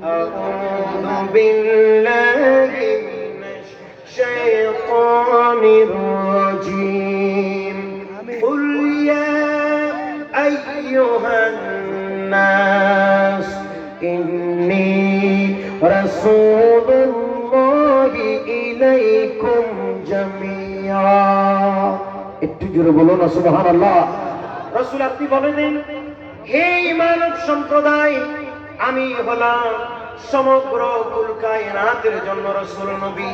أعوذ بالله من الشيطان الرجيم قل يا أيها الناس إني رسول الله إليكم جميعا একটু জোরে বলো না সুবহান আল্লাহ রসুল আপনি বলে দিন হে মানব সম্প্রদায় আমি হলাম সমগ্র কুলকায়নাতের জন্য রসুল নবী।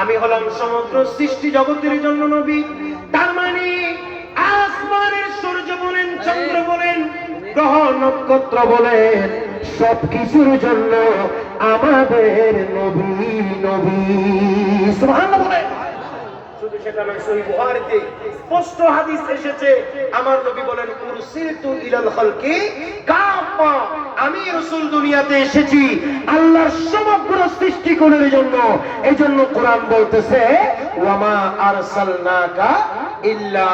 আমি হলাম সমগ্র সৃষ্টি জগতের জন্য নবী। তার মানে আসমানের সূর্য বলেন, চন্দ্র বলেন, গ্রহ, নক্ষত্র বলেন সব কিছুর জন্য আমাদের নবী নবী। সুবহানাল্লাহ বলেন। শুধু সেটা নয়, সহি বুখারীতে স্পষ্ট হাদিস এসেছে। আমার নবী বলেন, উরসিলতু ইলাল খালকি কাফা। আমি রাসূল দুনিয়াতে এসেছি আল্লাহর সমগ্র সৃষ্টিকুলের জন্য। এই জন্য কোরআন বলতেছে ইল্লা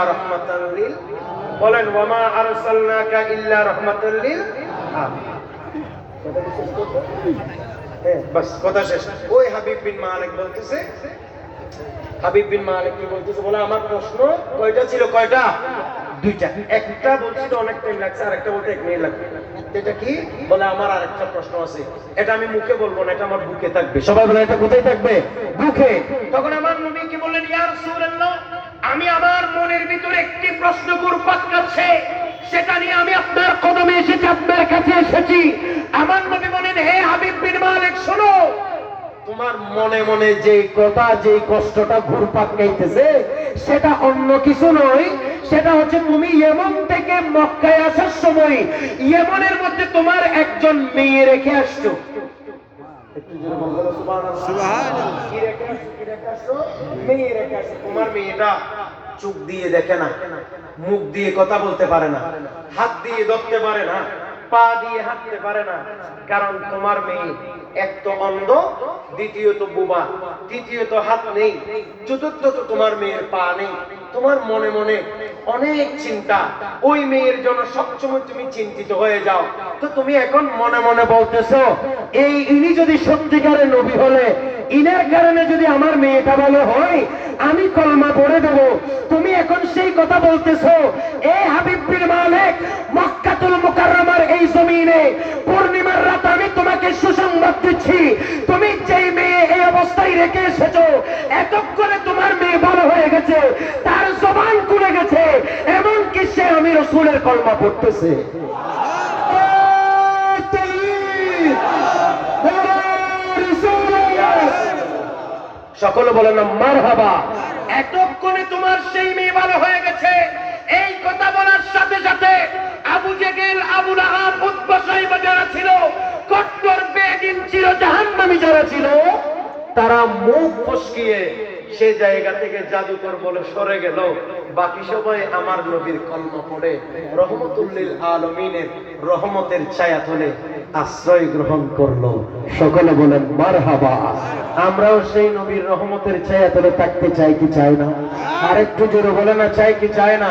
হ্যাঁ, কি বলতেছে বলে আমার প্রশ্ন কয়টা ছিল? কয়টা? দুইটা। একটা বলছিল অনেক টাইম লাগছে বলতে এক মিনিট লাগবে। এটা কি? বলে আমার আরেকটা প্রশ্ন আছে। এটা আমি মুখে বলব না, এটা আমার বুকে থাকবে। সবাই বলে, এটা কোথায় থাকবে? মুখে তখন আমার নবী কি বললেন আমি আমার মনের ভিতরে একটি প্রশ্ন সেটা নিয়ে আমি আপনার কদমে এসেছি, আপনার কাছে এসেছি। আমার নবী বলেন, হে হাবিব বিন মালিক, শোনো। তোমার মনে মনে যে কথা যে কষ্টটা ঘুরপাক খাইতেছে সেটা অন্য কিছু নয়। সেটা হচ্ছে তুমি ইয়েমন থেকে মক্কায় আসার সময় ইয়েমনের মধ্যে তোমার একজন মেয়ে রেখে আসছো। তোমার মেয়েটা চোখ দিয়ে দেখে না মুখ দিয়ে কথা বলতে পারে না হাত দিয়ে ধরতে পারে না পা দিয়ে হাঁটতে পারে না কারণ তোমার মেয়ে এক তো অন্ধ দ্বিতীয়ত বুবা তৃতীয়ত হাত নেই চতুর্থত তোমার মেয়ের পা নেই তোমার মনে মনে অনেক চিন্তা। ওই মেয়ের জন্য সবসময় তুমি চিন্তিত হয়ে যাও। তো তুমি এখন মনে মনে বলতেছো, এই ইনি যদি সত্যিকারের নবী হলে, ইনার কারণে যদি আমার মেয়েটা ভালো হয়, আমি কলমা পড়ে দেব। তুমি এখন সেই কথা বলতেছো, এ হাবিব মালিক, মক্কাতুল মুকাররমার এই জমিনে পূর্ণিমার রাত আমি তোমাকে সুসংবাদ দিচ্ছি। তুমি যেই মেয়ে এই অবস্থায় রেখে এসেছ, এতক্ষণে তোমার মেয়ে ভালো হয়ে গেছে তার জবান খুলে গেছে এমনকি সে আমি রসুলের কলমা পড়তেছে। সকলে বলে না মার হাবা এতক্ষণে তোমার সেই মেয়ে ভালো হয়ে গেছে। এই কথা বলার সাথে সাথে আবু জেগেল আবু উতবা সাহিবা যারা ছিল কট্টর বেদিন ছিল জাহান্নামী যারা ছিল তারা মুখ ফসকিয়ে সে জায়গা থেকে জাদুকর বলে সরে গেল। বাকি সবাই আমার নবীর কর্ম পড়ে রহমতুল্লিল আলমিনের রহমতের ছায়া তুলে আশ্রয় গ্রহণ করল। সকলে বলেন মার হাবা আমরাও সেই নবীর রহমতের ছায়া তলে থাকতে চাই কি চাই না? আরেকটু জোরে বলে না, চাই কি চায় না?